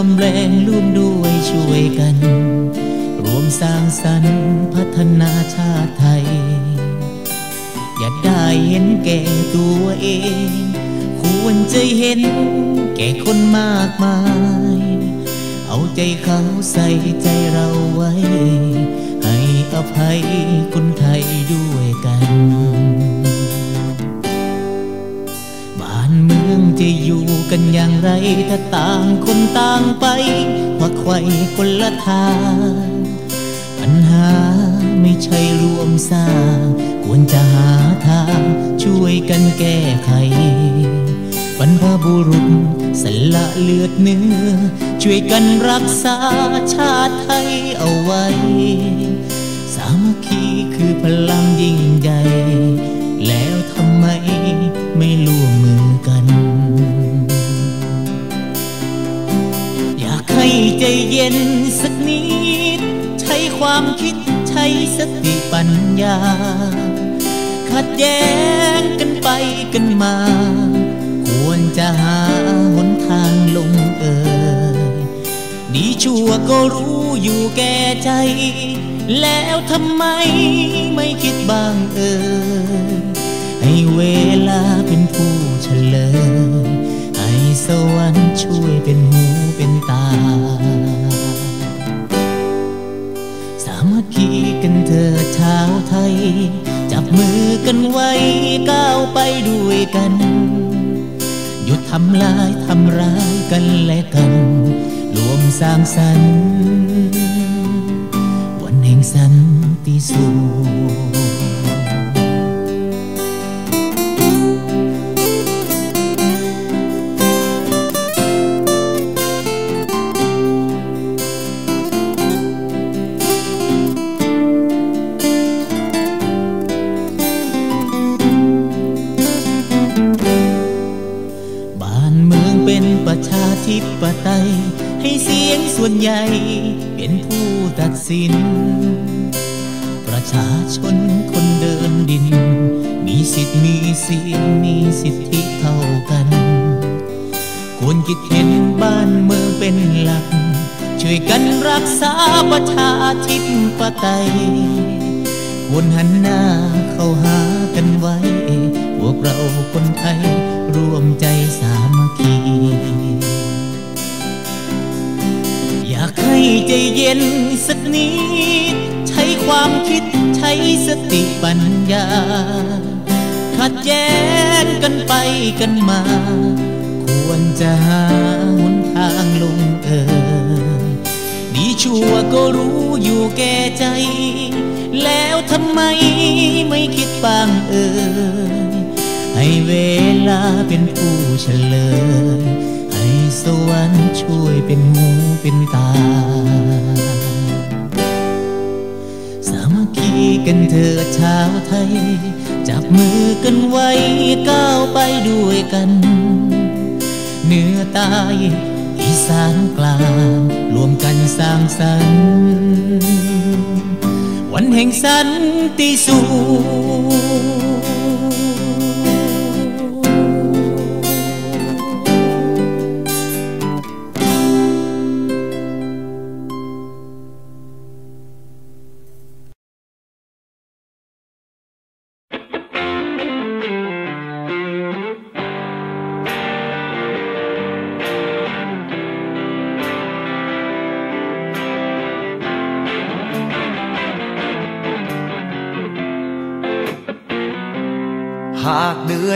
วมแรงร่วมด้วยช่วยกัน รวมสร้างสรรค์พัฒนาชาติไทย อย่าได้เห็นแก่ตัวเอง ควรจะเห็นแก่คนมากมาย เอาใจเขาใส่ใจเราไว้ ให้อภัยคนไทยด้วยกัน จะอยู่กันอย่างไรถ้าต่างคนต่างไปวักไขว้คนละทางปัญหาไม่ใช่รวมสร้าง ควรจะหาทางช่วยกันแก้ไขบรรพบุรุษสละเลือดเนื้อ ช่วยกันรักษาชาติไทยเอาไว้ สามัคคีคือพลังยิ่งใหญ่ ย็นสักนิด ใช้ความคิดใช้สติปัญญา ขัดแย้งกันไปกันมา ควรจะหาหนทางลงเอยดีชั่วก็รู้อยู่แก่ใจ แล้วทำไมไม่คิดบ้างเออให้เวลาเป็นผู้เฉลยให้สวรรค์ช่วยเป็นหูเป็น จับมือกันไว้ก้าวไปด้วยกัน หยุดทำลายทำร้ายกันและกัน รวมสร้างสรรค์ ปไตยให้เสียงส่วนใหญ่เป็นผู้ตัดสิน ประชาชนคนเดินดิน มีสิทธิ์มีเสียงมีสิทธิเท่ากัน ควรคิดเห็นบ้านเมืองเป็นหลัก ช่วยกันรักษาประชาธิปไตยควรหันหน้าเข้าหากันไว้ พวกเราคนไทย ร่วมใจสามัคคี ให้ใจเย็นสักนิด ใช้ความคิดใช้สติปัญญา ขัดแย้งกันไปกันมา ควรจะหาหนทางลงเอยดีชั่วก็รู้อยู่แก่ใจ แล้วทำไมไม่คิดบ้างเอ่ยให้เวลาเป็นผู้เฉลย ให้สวรรค์ช่วยเป็นหู เป็นตา สามัคคีกันเถิดชาวไทย จับมือกันไว้ก้าวไปด้วยกัน เหนือใต้อีสานกลางรวมกันสร้างสรรค์วันแห่งสันติสุข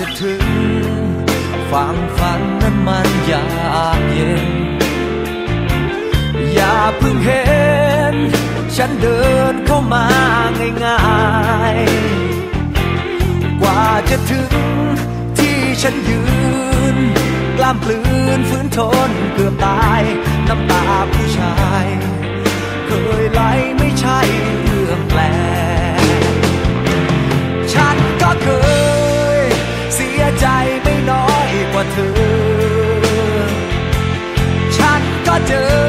จะถึงฝั่งฝันนั้นมันยากเย็น อย่าเพิ่งเห็น ฉันเดินเข้ามาง่ายๆ กว่าจะถึงที่ฉันยืน กล้ามปลืนฝืนทนเกือบตาย น้ำตาผู้ชาย เคยไหลไม่ใช่เรื่องแปลกฉันก็เคย ใจไม่น้อยกว่าเธอ ฉันก็เจอ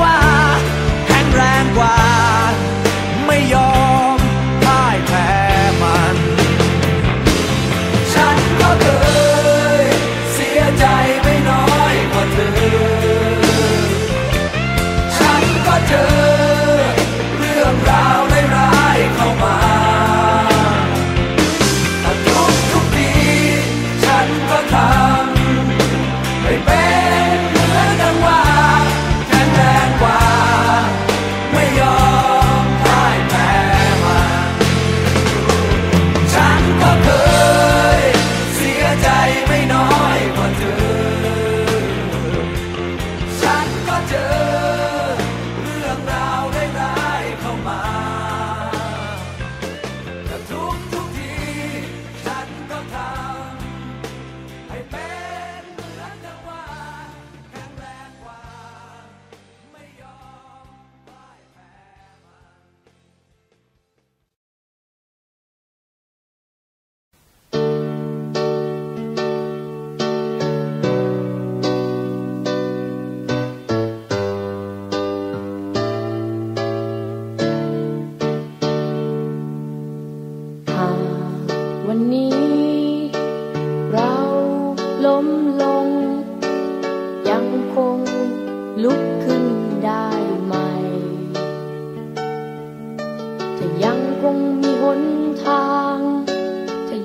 มือ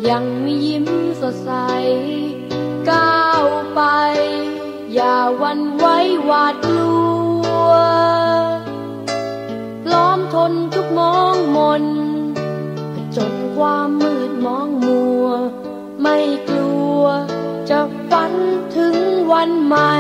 ยังไมียิ้มสดใส ก้าวไป อย่าวันไว้หวาดกลัวพร้อมทนทุกมองมนจนความมืดมองมัว ไม่กลัวจะฝันถึงวันใหม่